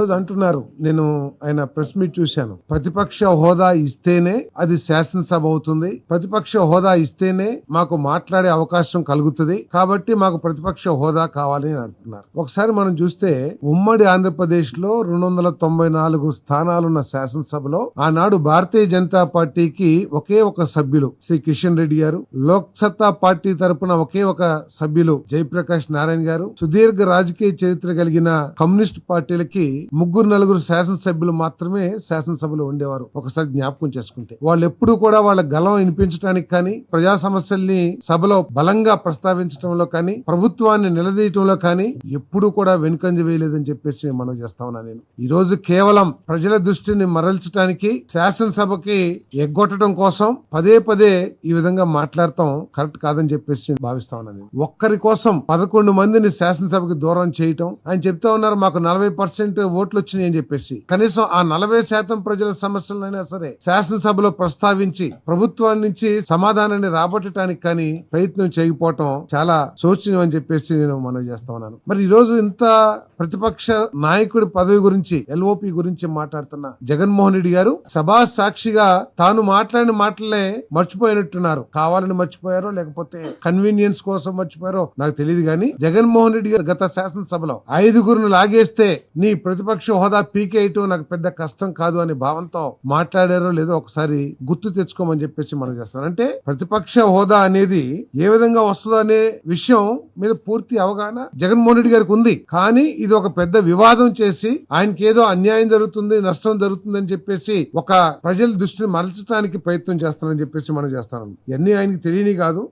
రోజు అంటున్నారు. నేను ఆయన ప్రెస్ మీట్ చూశాను. ప్రతిపక్ష హోదా ఇస్తేనే అది శాసనసభ అవుతుంది. ప్రతిపక్ష హోదా ఇస్తేనే మాకు మాట్లాడే అవకాశం కలుగుతుంది. కాబట్టి మాకు ప్రతిపక్ష హోదా కావాలి అని అంటున్నారు. ఒకసారి మనం చూస్తే ఉమ్మడి ఆంధ్రప్రదేశ్లో రెండు వందల తొంభై నాలుగు స్థానాలున్న శాసనసభలో ఆనాడు భారతీయ జనతా పార్టీకి ఒకే ఒక సభ్యులు శ్రీ కిషన్ రెడ్డి గారు లోక్ సత్తా పార్టీ తరపున ఒకే ఒక సభ్యులు జయప్రకాష్ నారాయణ గారు సుదీర్ఘ రాజకీయ చరిత్ర కలిగిన కమ్యూనిస్ట్ పార్టీలకి ముగ్గురు నలుగురు శాసనసభ్యులు మాత్రమే శాసనసభలో ఉండేవారు. ఒకసారి జ్ఞాపకం చేసుకుంటే. వాళ్ళు ఎప్పుడు కూడా వాళ్ళ గలం వినిపించడానికి కానీ ప్రజా సమస్యల్ని సభలో బలంగా ప్రస్తావించడంలో కానీ ప్రభుత్వాన్ని నిలదీయటంలో కానీ ఎప్పుడు కూడా వెనుకంజ వేయలేదని చెప్పేసి మనం చేస్తా ఉన్నా నేను. ఈ రోజు కేవలం ప్రజల దృష్టిని మరల్చడానికి శాసనసభకి ఎగ్గొట్టడం కోసం పదే పదే ఈ విధంగా మాట్లాడటం కరెక్ట్ కాదని చెప్పేసి నేను భావిస్తా ఉన్నాను ఒక్కరి కోసం పదకొండు మందిని శాసనసభకి దూరం చేయటం. ఆయన చెప్తా ఉన్నారు మాకు నలభై పర్సెంట్ ఓట్లు వచ్చినాయి అని చెప్పేసి కనీసం ఆ నలభై శాతం ప్రజల సమస్యలైనా సరే శాసనసభలో ప్రస్తావించి ప్రభుత్వం నుంచి సమాధానాన్ని రాబట్టడానికి కానీ ప్రయత్నం చేయకపోవటం చాలా శోచనీయం అని చెప్పేసి నేను మనవి చేస్తా ఉన్నాను. మరి ఈ రోజు ఇంత ప్రతిపక్ష నాయకుడి పదవి గురించి ఎల్ఓపి గురించి మాట్లాడుతున్న జగన్మోహన్ రెడ్డి గారు సభా సాక్షిగా తాను మాట్లాడిన మాటలే మర్చిపోయినట్టున్నారు. కావాలని మర్చిపోయారో లేకపోతే కన్వీనియన్స్ కోసం మర్చిపోయారో నాకు తెలియదు కానీ జగన్మోహన్ రెడ్డి గారు గత శాసనసభలో ఐదుగురును లాగేస్తే నీ ప్రతిపక్ష ప్రతిపక్ష హోదా పీకేయటం నాకు పెద్ద కష్టం కాదు అనే భావంతో మాట్లాడారో లేదో ఒకసారి గుర్తు తెచ్చుకోమని చెప్పేసి మనం చేస్తాం. అంటే ప్రతిపక్ష హోదా అనేది ఏ విధంగా వస్తుందో అనే విషయం మీద పూర్తి అవగాహన జగన్మోహన్ రెడ్డి గారికి ఉంది. కానీ ఇది ఒక పెద్ద వివాదం చేసి ఆయనకి ఏదో అన్యాయం జరుగుతుంది నష్టం జరుగుతుంది అని చెప్పేసి ఒక ప్రజల దృష్టిని మరల్చడానికి ప్రయత్నం చేస్తానని చెప్పేసి మనం చేస్తాం. ఇవన్నీ ఆయనకి తెలియని కాదు.